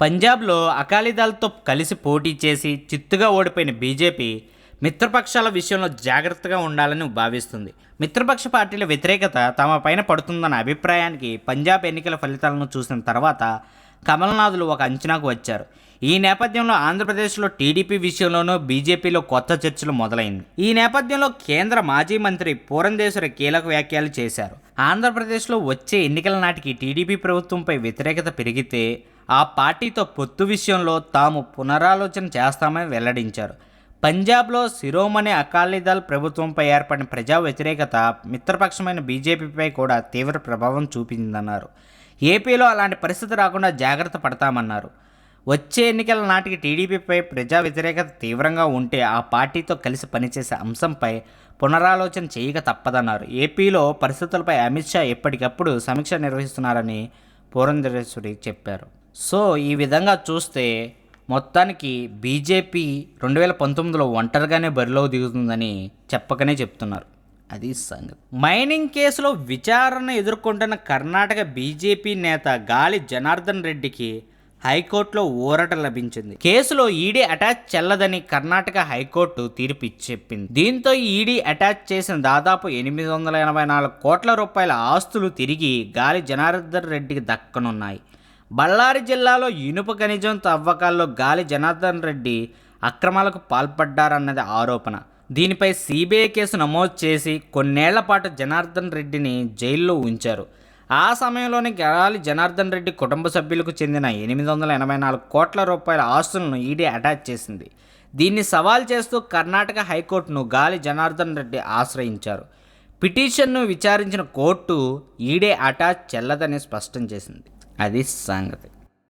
పంజాబ్లో అకాలీదళ్తో కలిసి పోటీ చేసి చిత్తుగా ఓడిపోయిన బీజేపీ మిత్రపక్షాల విషయంలో జాగ్రత్తగా ఉండాలని భావిస్తుంది. మిత్రపక్ష పార్టీల వ్యతిరేకత తమ పైన పడుతుందన్న అభిప్రాయానికి పంజాబ్ ఎన్నికల ఫలితాలను చూసిన తర్వాత కమల్నాథులు ఒక అంచనాకు వచ్చారు. ఈ నేపథ్యంలో ఆంధ్రప్రదేశ్లో టీడీపీ విషయంలోనూ బీజేపీలో కొత్త చర్చలు మొదలైంది. ఈ నేపథ్యంలో కేంద్ర మాజీ మంత్రి పూరంధేశ్వరి కీలక వ్యాఖ్యలు చేశారు. ఆంధ్రప్రదేశ్లో వచ్చే ఎన్నికల నాటికి టీడీపీ ప్రభుత్వంపై వ్యతిరేకత పెరిగితే ఆ పార్టీతో పొత్తు విషయంలో తాము పునరాలోచన చేస్తామని వెల్లడించారు. పంజాబ్లో శిరోమణి అకాలీదళ్ ప్రభుత్వంపై ఏర్పడిన ప్రజా వ్యతిరేకత మిత్రపక్షమైన బీజేపీపై కూడా తీవ్ర ప్రభావం చూపిందన్నారు. ఏపీలో అలాంటి పరిస్థితి రాకుండా జాగ్రత్త పడతామన్నారు. వచ్చే ఎన్నికల నాటికి టీడీపీపై ప్రజా వ్యతిరేకత తీవ్రంగా ఉంటే ఆ పార్టీతో కలిసి పనిచేసే అంశంపై పునరాలోచన చేయక తప్పదన్నారు. ఏపీలో పరిస్థితులపై అమిత్ షా ఎప్పటికప్పుడు సమీక్ష నిర్వహిస్తున్నారని పురంధరేశ్వరి చెప్పారు. సో ఈ విధంగా చూస్తే మొత్తానికి బీజేపీ రెండు వేల పంతొమ్మిదిలో ఒంటరిగానే బరిలో దిగుతుందని చెప్పకనే చెప్తున్నారు. అది సంగతి. మైనింగ్ కేసులో విచారణ ఎదుర్కొంటున్న కర్ణాటక బీజేపీ నేత గాలి జనార్దన్ రెడ్డికి హైకోర్టులో ఊరట లభించింది. కేసులో ఈడీ అటాచ్ చెల్లదని కర్ణాటక హైకోర్టు తీర్పు చెప్పింది దీంతో ఈడీ అటాచ్ చేసిన దాదాపు ఎనిమిది వందల ఎనభై నాలుగు కోట్ల రూపాయల ఆస్తులు తిరిగి గాలి జనార్దన్ రెడ్డికి దక్కనున్నాయి. బళ్ళారి జిల్లాలో ఇనుప ఖనిజం తవ్వకాల్లో గాలి జనార్దన్ రెడ్డి అక్రమాలకు పాల్పడ్డారన్నది ఆరోపణ. దీనిపై సిబిఐ కేసు నమోదు చేసి కొన్నేళ్ళ పాటు జనార్దన్ రెడ్డిని జైల్లో ఉంచారు. ఆ సమయంలోనే గాలి జనార్దన్ రెడ్డి కుటుంబ సభ్యులకు చెందిన ఎనిమిది వందల ఎనభై నాలుగు కోట్ల రూపాయల ఆస్తులను ఈడీ అటాచ్ చేసింది. దీన్ని సవాల్ చేస్తూ కర్ణాటక హైకోర్టును గాలి జనార్దన్ రెడ్డి ఆశ్రయించారు. పిటిషన్ను విచారించిన కోర్టు ఈడే అటాచ్ చెల్లదని స్పష్టం చేసింది. అది సంగతి.